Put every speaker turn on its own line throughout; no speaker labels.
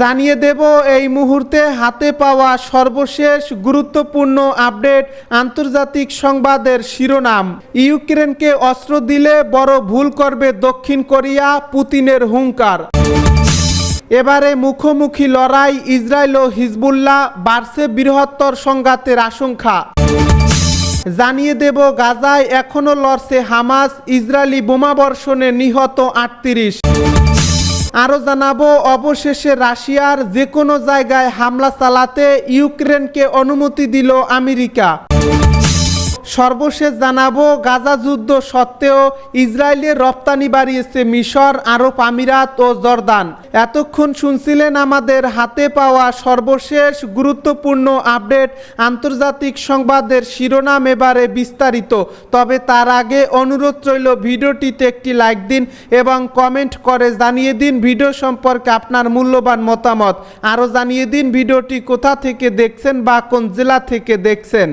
জানিয়ে দেব এই মুহূর্তে হাতে পাওয়া সর্বশেষ গুরুত্বপূর্ণ আপডেট আন্তর্জাতিক সংবাদের শিরোনাম ইউক্রেনকে অস্ত্র দিলে বড় ভুল করবে দক্ষিণ কোরিয়া পুতিনের হুঙ্কার এবারে মুখোমুখি লড়াই ইসরায়েল ও হিজবুল্লাহ বাড়ছে বৃহত্তর সংঘাতের আশঙ্কা জানিয়ে দেব গাজায় এখনও লড়ছে হামাস ইসরায়েলি বোমাবর্ষণে নিহত আটত্রিশ আরও জানাবো অবশেষে রাশিয়ার যে কোনো জায়গায় হামলা চালাতে ইউক্রেনকে অনুমতি দিল আমেরিকা সর্বশেষ জানাবো গাজা যুদ্ধ সত্ত্বেও ইসরায়েলের রপ্তানি বাড়িয়েছে মিশর আরব আমিরাত ও জর্দান এতক্ষণ শুনছিলেন আমাদের হাতে পাওয়া সর্বশেষ গুরুত্বপূর্ণ আপডেট আন্তর্জাতিক সংবাদের শিরোনাম এবারে বিস্তারিত তবে তার আগে অনুরোধ রইল ভিডিওটিতে একটি লাইক দিন এবং কমেন্ট করে জানিয়ে দিন ভিডিও সম্পর্কে আপনার মূল্যবান মতামত আরও জানিয়ে দিন ভিডিওটি কোথা থেকে দেখছেন বা কোন জেলা থেকে দেখছেন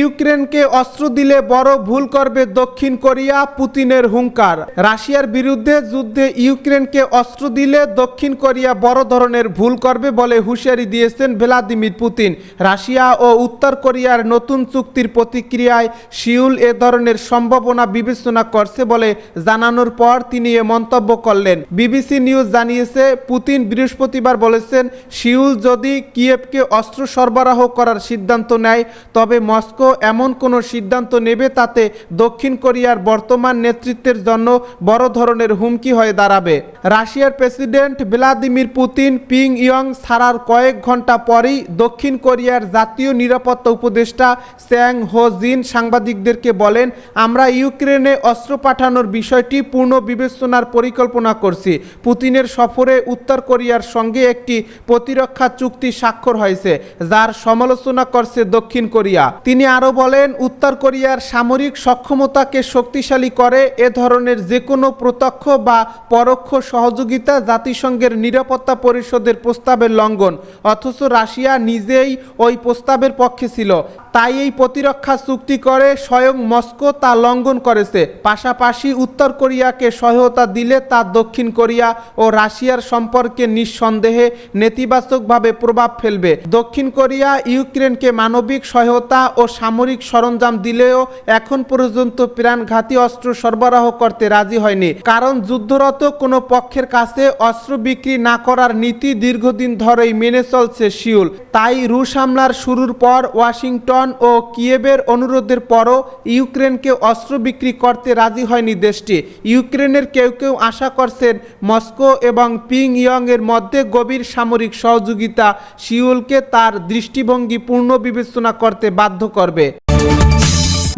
ইউক্রেনকে অস্ত্র দিলে বড় ভুল করবে দক্ষিণ কোরিয়া পুতিনের হুঙ্কার রাশিয়ার বিরুদ্ধে যুদ্ধে ইউক্রেনকে অস্ত্র দিলে দক্ষিণ কোরিয়া বড় ধরনের ভুল করবে বলে হুঁশিয়ারি দিয়েছেন ভ্লাদিমির পুতিন রাশিয়া ও উত্তর কোরিয়ার নতুন চুক্তির প্রতিক্রিয়ায় সিউল এ ধরনের সম্ভাবনা বিবেচনা করছে বলে জানানোর পর তিনি এ মন্তব্য করলেন বিবিসি নিউজ জানিয়েছে পুতিন বৃহস্পতিবার বলেছেন সিউল যদি কিয়েভকে অস্ত্র সরবরাহ করার সিদ্ধান্ত নেয় তবে মস্কো মস্কো এমন কোনো সিদ্ধান্ত নেবে তাতে দক্ষিণ কোরিয়ার বর্তমান নেতৃত্বের জন্য বড় ধরনের হুমকি হয়ে দাঁড়াবে রাশিয়ার প্রেসিডেন্ট ভ্লাদিমির পুতিন পিং ইয়ং ছাড়ার কয়েক ঘন্টা পরেই দক্ষিণ কোরিয়ার জাতীয় নিরাপত্তা উপদেষ্টা স্যাং হো জিন সাংবাদিকদেরকে বলেন আমরা ইউক্রেনে অস্ত্র পাঠানোর বিষয়টি পূর্ণ বিবেচনার পরিকল্পনা করছি পুতিনের সফরে উত্তর কোরিয়ার সঙ্গে একটি প্রতিরক্ষা চুক্তি স্বাক্ষর হয়েছে যার সমালোচনা করছে দক্ষিণ কোরিয়া তিনি আরও বলেন উত্তর কোরিয়ার সামরিক সক্ষমতাকে শক্তিশালী করে এ ধরনের যে কোনো প্রত্যক্ষ বা পরোক্ষ সহযোগিতা জাতিসংঘের নিরাপত্তা পরিষদের প্রস্তাবের লঙ্ঘন অথচ রাশিয়া নিজেই ওই প্রস্তাবের পক্ষে ছিল তাই এই প্রতিরক্ষা চুক্তি করে স্বয়ং মস্কো তা লঙ্ঘন করেছে পাশাপাশি উত্তর কোরিয়াকে সহায়তা দিলে তা দক্ষিণ কোরিয়া ও রাশিয়ার সম্পর্কে নিঃসন্দেহে নেতিবাচকভাবে প্রভাব ফেলবে দক্ষিণ কোরিয়া ইউক্রেনকে মানবিক সহায়তা ও সামরিক সরঞ্জাম দিলেও এখন পর্যন্ত প্রাণঘাতী অস্ত্র সরবরাহ করতে রাজি হয়নি কারণ যুদ্ধরত কোনো পক্ষের কাছে অস্ত্র বিক্রি না করার নীতি দীর্ঘদিন ধরেই মেনে চলছে শিউল তাই রুশ হামলার শুরুর পর ওয়াশিংটন ওয়াশিংটন ও কিয়েবের অনুরোধের পরও ইউক্রেনকে অস্ত্র বিক্রি করতে রাজি হয়নি দেশটি ইউক্রেনের কেউ কেউ আশা করছেন মস্কো এবং এর মধ্যে গভীর সামরিক সহযোগিতা সিউলকে তার দৃষ্টিভঙ্গি পূর্ণ বিবেচনা করতে বাধ্য করবে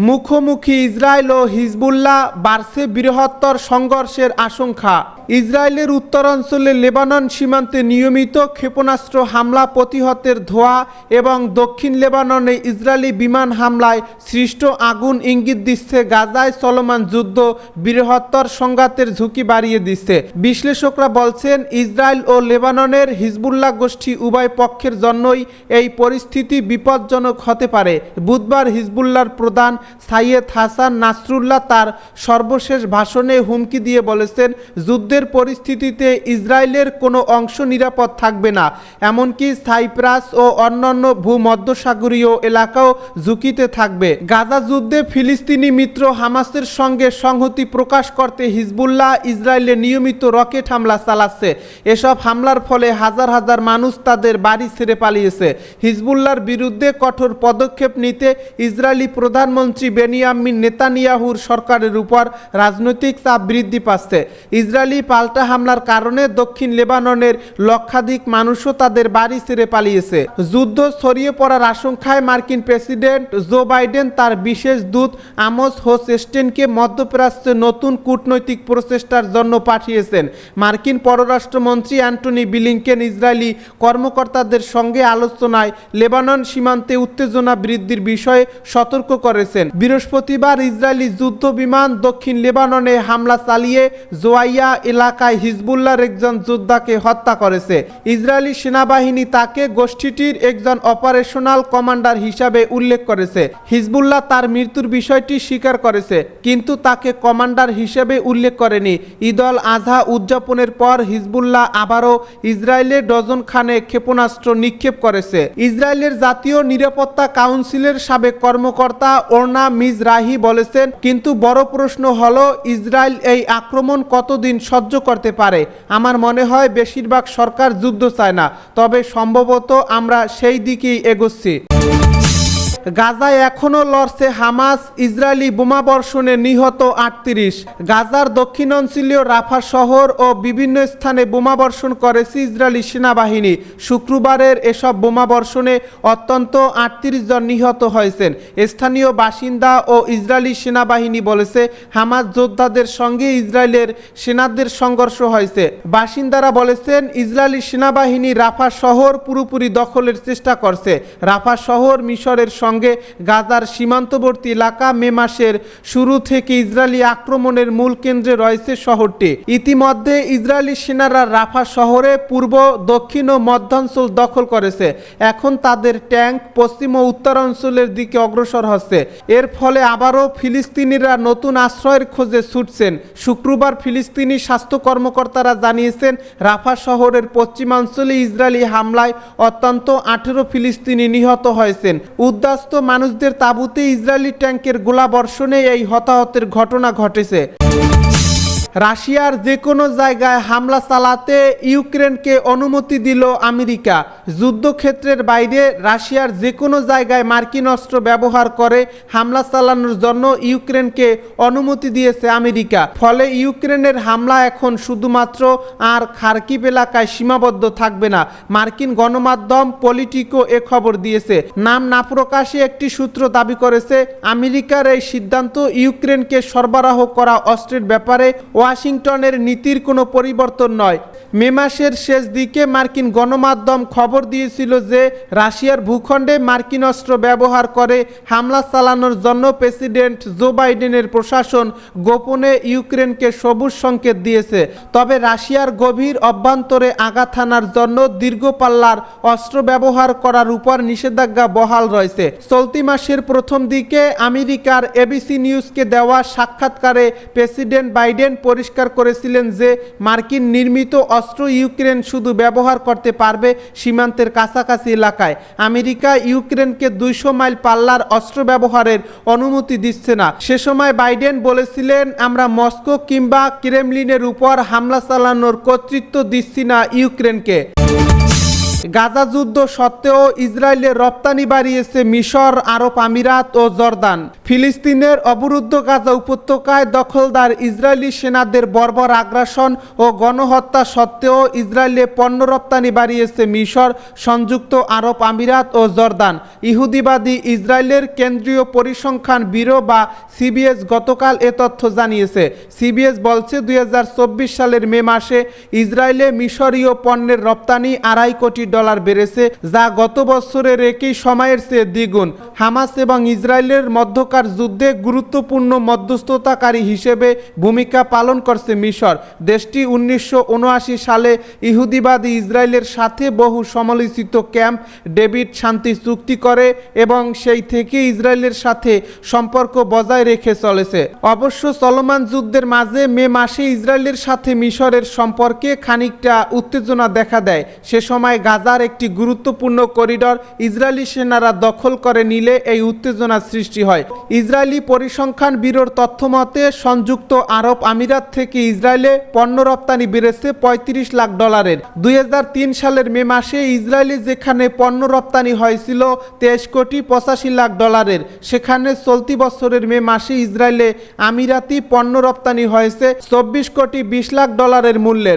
মুখোমুখি ইসরায়েল ও হিজবুল্লাহ বাড়ছে বৃহত্তর সংঘর্ষের আশঙ্কা ইসরায়েলের উত্তরাঞ্চলে লেবানন সীমান্তে নিয়মিত ক্ষেপণাস্ত্র হামলা প্রতিহতের ধোয়া এবং দক্ষিণ লেবাননে ইসরায়েলি বিমান হামলায় সৃষ্ট আগুন ইঙ্গিত দিচ্ছে গাজায় চলমান যুদ্ধ বৃহত্তর সংঘাতের ঝুঁকি বাড়িয়ে দিচ্ছে বিশ্লেষকরা বলছেন ইসরায়েল ও লেবাননের হিজবুল্লাহ গোষ্ঠী উভয় পক্ষের জন্যই এই পরিস্থিতি বিপজ্জনক হতে পারে বুধবার হিজবুল্লার প্রধান সাইয়েদ হাসান নাসরুল্লাহ তার সর্বশেষ ভাষণে হুমকি দিয়ে বলেছেন যুদ্ধে যুদ্ধের পরিস্থিতিতে ইসরায়েলের কোনো অংশ নিরাপদ থাকবে না এমনকি সাইপ্রাস ও অন্যান্য ভূমধ্যসাগরীয় এলাকাও ঝুঁকিতে থাকবে গাজা যুদ্ধে ফিলিস্তিনি মিত্র হামাসের সঙ্গে সংহতি প্রকাশ করতে হিজবুল্লাহ ইসরায়েলে নিয়মিত রকেট হামলা চালাচ্ছে এসব হামলার ফলে হাজার হাজার মানুষ তাদের বাড়ি ছেড়ে পালিয়েছে হিজবুল্লার বিরুদ্ধে কঠোর পদক্ষেপ নিতে ইসরায়েলি প্রধানমন্ত্রী বেনিয়ামিন নেতানিয়াহুর সরকারের উপর রাজনৈতিক চাপ বৃদ্ধি পাচ্ছে ইসরায়েলি পাল্টা হামলার কারণে দক্ষিণ লেবাননের লক্ষাধিক মানুষও তাদের বাড়ি ছেড়ে পালিয়েছে যুদ্ধ ছড়িয়ে পড়ার আশঙ্কায় মার্কিন প্রেসিডেন্ট জো বাইডেন তার বিশেষ দূত আমস হোস স্টেনকে মধ্যপ্রাচ্যে নতুন কূটনৈতিক প্রচেষ্টার জন্য পাঠিয়েছেন মার্কিন পররাষ্ট্রমন্ত্রী অ্যান্টনি বিলিংকেন ইসরায়েলি কর্মকর্তাদের সঙ্গে আলোচনায় লেবানন সীমান্তে উত্তেজনা বৃদ্ধির বিষয়ে সতর্ক করেছেন বৃহস্পতিবার ইসরায়েলি যুদ্ধ বিমান দক্ষিণ লেবাননে হামলা চালিয়ে জোয়াইয়া এলাকায় হিজবুল্লার একজন যোদ্ধাকে হত্যা করেছে ইসরায়েলি সেনাবাহিনী তাকে গোষ্ঠীটির একজন অপারেশনাল কমান্ডার হিসাবে উল্লেখ করেছে হিজবুল্লাহ তার মৃত্যুর বিষয়টি স্বীকার করেছে কিন্তু তাকে কমান্ডার হিসেবে উল্লেখ করেনি ঈদ আল আজহা উদযাপনের পর হিজবুল্লাহ আবারও ইসরায়েলের ডজন খানে ক্ষেপণাস্ত্র নিক্ষেপ করেছে ইসরায়েলের জাতীয় নিরাপত্তা কাউন্সিলের সাবেক কর্মকর্তা ওরনা রাহি বলেছেন কিন্তু বড় প্রশ্ন হল ইসরায়েল এই আক্রমণ কতদিন সদ্য সহ্য করতে পারে আমার মনে হয় বেশিরভাগ সরকার যুদ্ধ চায় না তবে সম্ভবত আমরা সেই দিকেই এগোচ্ছি গাজায় এখনও লড়ছে হামাস ইসরায়েলি বোমাবর্ষণে নিহত আটত্রিশ গাজার দক্ষিণ অঞ্চলীয় রাফা শহর ও বিভিন্ন স্থানে বোমাবর্ষণ করেছে ইসরায়েলি সেনাবাহিনী শুক্রবারের এসব বোমাবর্ষণে অত্যন্ত আটত্রিশ জন নিহত হয়েছেন স্থানীয় বাসিন্দা ও ইসরায়েলি সেনাবাহিনী বলেছে হামাস যোদ্ধাদের সঙ্গে ইসরায়েলের সেনাদের সংঘর্ষ হয়েছে বাসিন্দারা বলেছেন ইসরায়েলি সেনাবাহিনী রাফা শহর পুরোপুরি দখলের চেষ্টা করছে রাফা শহর মিশরের সঙ্গে গাজার সীমান্তবর্তী এলাকা মে মাসের শুরু থেকে ইসরায়েলি আক্রমণের মূল কেন্দ্রে রয়েছে শহরটি ইতিমধ্যে ইসরায়েলি সেনারা রাফা শহরে পূর্ব দক্ষিণ ও মধ্যাঞ্চল দখল করেছে এখন তাদের ট্যাঙ্ক পশ্চিম ও উত্তরাঞ্চলের দিকে অগ্রসর হচ্ছে এর ফলে আবারও ফিলিস্তিনিরা নতুন আশ্রয়ের খোঁজে ছুটছেন শুক্রবার ফিলিস্তিনি স্বাস্থ্য কর্মকর্তারা জানিয়েছেন রাফা শহরের পশ্চিমাঞ্চলে ইসরায়েলি হামলায় অত্যন্ত আঠেরো ফিলিস্তিনি নিহত হয়েছেন উদ্দাস ক্ষতিগ্রস্ত মানুষদের তাবুতে ইসরায়েলি ট্যাঙ্কের গোলাবর্ষণে এই হতাহতের ঘটনা ঘটেছে রাশিয়ার যে কোনো জায়গায় হামলা চালাতে ইউক্রেনকে অনুমতি দিল আমেরিকা যুদ্ধক্ষেত্রের বাইরে রাশিয়ার যে কোনো জায়গায় মার্কিন অস্ত্র ব্যবহার করে হামলা চালানোর জন্য ইউক্রেনকে অনুমতি দিয়েছে আমেরিকা ফলে ইউক্রেনের হামলা এখন শুধুমাত্র আর খার্কিপ এলাকায় সীমাবদ্ধ থাকবে না মার্কিন গণমাধ্যম পলিটিকো এ খবর দিয়েছে নাম না প্রকাশে একটি সূত্র দাবি করেছে আমেরিকার এই সিদ্ধান্ত ইউক্রেনকে সরবরাহ করা অস্ত্রের ব্যাপারে ওয়াশিংটনের নীতির কোনো পরিবর্তন নয় মে মাসের শেষ দিকে মার্কিন গণমাধ্যম খবর দিয়েছিল যে রাশিয়ার ভূখণ্ডে মার্কিন অস্ত্র ব্যবহার করে হামলা চালানোর জন্য প্রেসিডেন্ট জো বাইডেনের প্রশাসন গোপনে ইউক্রেনকে সবুজ সংকেত দিয়েছে তবে রাশিয়ার গভীর অভ্যন্তরে আঘাত হানার জন্য দীর্ঘ পাল্লার অস্ত্র ব্যবহার করার উপর নিষেধাজ্ঞা বহাল রয়েছে চলতি মাসের প্রথম দিকে আমেরিকার এবিসি নিউজকে দেওয়া সাক্ষাৎকারে প্রেসিডেন্ট বাইডেন পরিষ্কার করেছিলেন যে মার্কিন নির্মিত অস্ত্র ইউক্রেন শুধু ব্যবহার করতে পারবে সীমান্তের কাছাকাছি এলাকায় আমেরিকা ইউক্রেনকে দুইশো মাইল পাল্লার অস্ত্র ব্যবহারের অনুমতি দিচ্ছে না সে সময় বাইডেন বলেছিলেন আমরা মস্কো কিংবা ক্রেমলিনের উপর হামলা চালানোর কর্তৃত্ব দিচ্ছি না ইউক্রেনকে গাজা যুদ্ধ সত্ত্বেও ইসরায়েলের রপ্তানি বাড়িয়েছে মিশর আরব আমিরাত ও জর্দান ফিলিস্তিনের অবরুদ্ধ গাজা উপত্যকায় দখলদার ইসরায়েলি সেনাদের বর্বর আগ্রাসন ও গণহত্যা সত্ত্বেও ইসরায়েলে পণ্য রপ্তানি বাড়িয়েছে মিশর সংযুক্ত আরব আমিরাত ও জর্দান ইহুদিবাদী ইসরায়েলের কেন্দ্রীয় পরিসংখ্যান ব্যুরো বা সিবিএস গতকাল এ তথ্য জানিয়েছে সিবিএস বলছে দুই সালের মে মাসে ইসরায়েলে মিশরীয় পণ্যের রপ্তানি আড়াই কোটি ডলার বেড়েছে যা গত বছরের একই সময়ের চেয়ে দ্বিগুণ হামাস এবং ইসরায়েলের মধ্যকার যুদ্ধে গুরুত্বপূর্ণ মধ্যস্থতাকারী হিসেবে ভূমিকা পালন করছে মিশর দেশটি উনিশশো সালে ইহুদিবাদী ইসরায়েলের সাথে বহু সমালোচিত ক্যাম্প ডেভিড শান্তি চুক্তি করে এবং সেই থেকে ইসরায়েলের সাথে সম্পর্ক বজায় রেখে চলেছে অবশ্য চলমান যুদ্ধের মাঝে মে মাসে ইসরায়েলের সাথে মিশরের সম্পর্কে খানিকটা উত্তেজনা দেখা দেয় সে সময় গাজার একটি গুরুত্বপূর্ণ করিডর ইসরায়েলি সেনারা দখল করে নিলে এই উত্তেজনা সৃষ্টি হয় ইসরায়েলি পরিসংখ্যান ব্যুরোর তথ্যমতে সংযুক্ত আরব আমিরাত থেকে ইসরায়েলে পণ্য রপ্তানি বেড়েছে ৩৫ লাখ ডলারের দুই সালের মে মাসে ইসরায়েলি যেখানে পণ্য রপ্তানি হয়েছিল তেইশ কোটি পঁচাশি লাখ ডলারের সেখানে চলতি বছরের মে মাসে ইসরায়েলে আমিরাতি পণ্য রপ্তানি হয়েছে চব্বিশ কোটি বিশ লাখ ডলারের মূল্যের